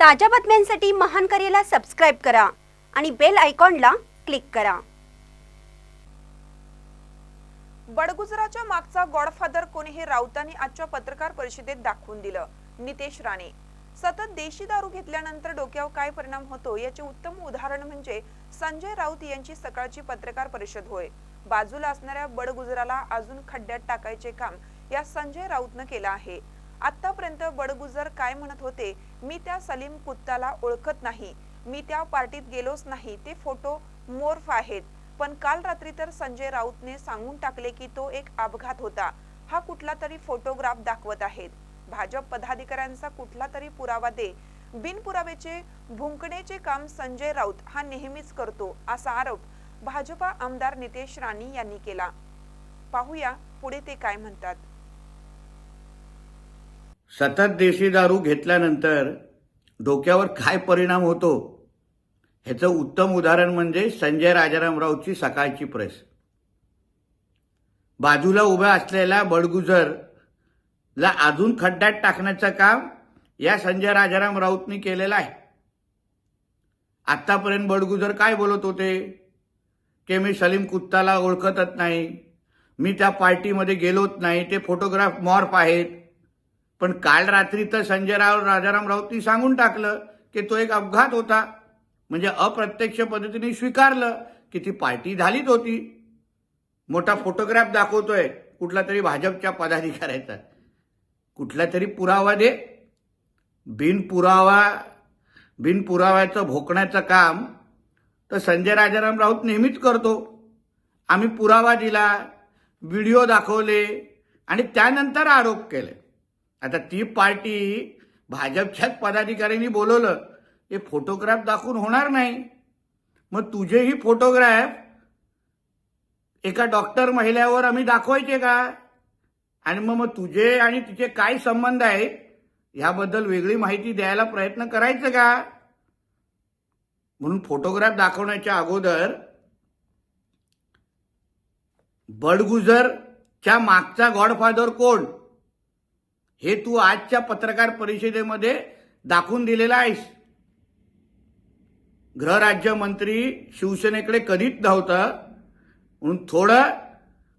ताज्या बातम्यांसाठी महान करेला सबस्क्राईब करा आणि बेल आयकॉनला क्लिक करा. बडगुजराच्या मागचा गॉडफादर कोणी हे राऊतांनी आजच्या पत्रकार परिषदेत दाखवून दिलं. नितेश राणे. सतत देशी दारू घेतल्यानंतर डोक्यावर काय परिणाम होतो याचे उत्तम उदाहरण म्हणजे संजय राऊत यांची सकाळची पत्रकार परिषद होय. बाजूला असणाऱ्या बडगुजराला अजून खड्ड्यात टाकायचे काम या संजय राऊतनं केलं आहे. आतापर्यंत बडगुजर काय म्हणत होते? मी त्या सलीम कुत्ताला ओळखत नाही. मी त्या पार्टीत गेलोच नाही. ते फोटो मोर्फ आहेत. पण काल रात्री तर संजय राऊतने सांगून टाकले की तो एक अपघात होता. हा कुठला तरी फोटोग्राफ दाखवत आहेत. भाजप पदाधिकाऱ्यांचा कुठला तरी पुरावा दे. बिनपुराव्याचे भुंकण्याचे काम संजय राऊत हा नेहमीच करतो असा आरोप भाजपा आमदार नितेश राणे यांनी केला. पाहूया पुढे ते काय म्हणतात. सतत देशी दारू घेतल्यानंतर डोक्यावर काय परिणाम होतो? ह्याचं उत्तम उदाहरण म्हणजे संजय राजाराम राऊतची सकाळची प्रेस. बाजूला उभ्या असलेल्या बडगुजरला अजून खड्ड्यात टाकण्याचं काम या संजय राजाराम राऊतनी केलेलं आहे. आत्तापर्यंत बडगुजर काय बोलत होते? की मी सलीम कुत्ताला ओळखतच नाही. मी त्या पार्टीमध्ये गेलोच नाही. ते फोटोग्राफ मॉर्फ आहेत. पण काल रात्री तर संजयराव राजाराम राऊतनी सांगून टाकलं की तो एक अपघात होता. म्हणजे अप्रत्यक्ष पद्धतीने स्वीकारलं की ती पार्टी झालीच होती. मोठा फोटोग्राफ दाखवतोय. कुठला तरी भाजपच्या पदाधिकाऱ्याचा. कुठला तरी पुरावा दे. बिनपुरावा बिनपुराव्याचं भोकण्याचं काम तर संजय राजाराम राऊत नेहमीच करतो. आम्ही पुरावा दिला व्हिडिओ दाखवले आणि त्यानंतर आरोप केले. आता ती पार्टी भाजपच्याच पदाधिकाऱ्यांनी बोलवलं. हे फोटोग्राफ दाखवून होणार नाही. मग तुझेही फोटोग्राफ एका डॉक्टर महिलेवर आम्ही दाखवायचे का? आणि मग मग तुझे आणि तिचे काय संबंध आहे? ह्याबद्दल वेगळी माहिती द्यायला प्रयत्न करायचं का? म्हणून फोटोग्राफ दाखवण्याच्या अगोदर बडगुजरच्या मागचा गॉडफादर कोण? हे तू आजच्या पत्रकार परिषदेमध्ये दाखवून दिलेलं आहेस. गृहराज्यमंत्री शिवसेनेकडे कधीच नव्हतं म्हणून थोडं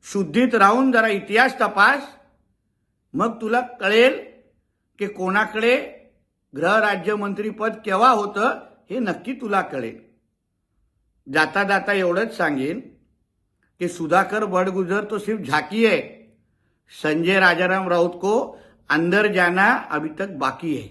शुद्धीत राहून जरा इतिहास तपास. मग तुला कळेल की कोणाकडे गृहराज्यमंत्रीपद केव्हा होतं हे नक्की तुला कळेल. जाता जाता एवढंच सांगेन की सुधाकर बड़गुजर तो सिर्फ झाकी आहे. संजय राजाराम राऊत को अंदर जाना अभी तक बाकी है।